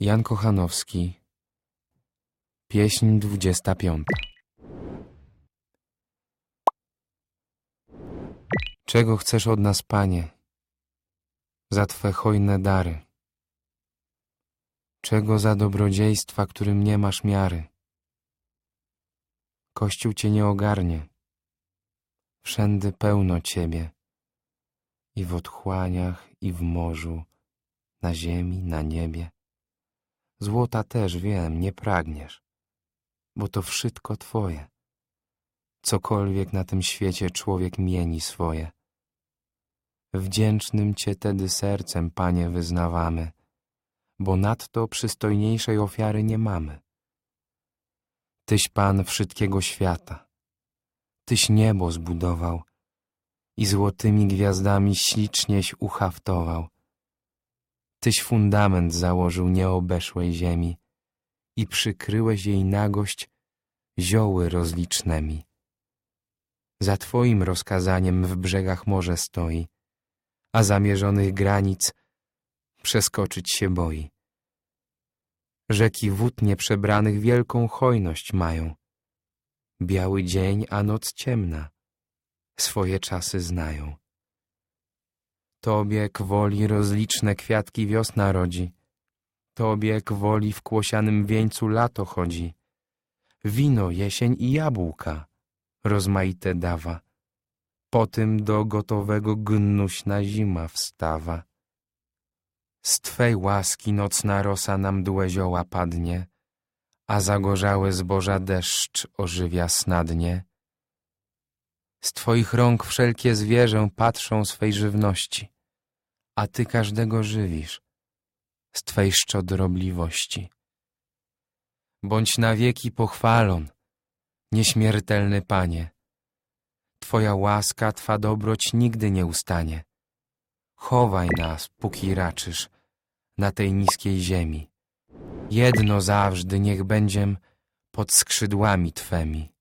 Jan Kochanowski Pieśń dwudziesta piąta Czego chcesz od nas, Panie, za Twe hojne dary? Czego za dobrodziejstwa, którym nie masz miary? Kościół Cię nie ogarnie, wszędy pełno Ciebie, i w otchłaniach, i w morzu, na ziemi, na niebie. Złota też wiem, nie pragniesz, bo to wszystko Twoje. Cokolwiek na tym świecie człowiek mieni swoje. Wdzięcznym Cię tedy sercem, Panie, wyznawamy, bo nadto przystojniejszej ofiary nie mamy. Tyś Pan wszystkiego świata, Tyś niebo zbudował i złotymi gwiazdami ślicznieś uchaftował. Tyś fundament założył nieobeszłej ziemi i przykryłeś jej nagość zioły rozlicznemi. Za Twoim rozkazaniem w brzegach morze stoi, a zamierzonych granic przeskoczyć się boi. Rzeki wód nieprzebranych wielką hojność mają. Biały dzień, a noc ciemna, swoje czasy znają. Tobie kwoli rozliczne kwiatki wiosna rodzi, Tobie kwoli w kłosianym wieńcu lato chodzi. Wino, jesień i jabłka rozmaite dawa, po tym do gotowego gnuśna zima wstawa. Z Twej łaski nocna rosa nam mdłe zioła padnie, a zagorzałe zboża deszcz ożywia snadnie. Z Twoich rąk wszelkie zwierzę patrzą swej żywności, a Ty każdego żywisz z Twej szczodrobliwości. Bądź na wieki pochwalon, nieśmiertelny Panie. Twoja łaska, Twa dobroć nigdy nie ustanie. Chowaj nas, póki raczysz, na tej niskiej ziemi. Jedno zawsze niech będziem pod skrzydłami Twemi.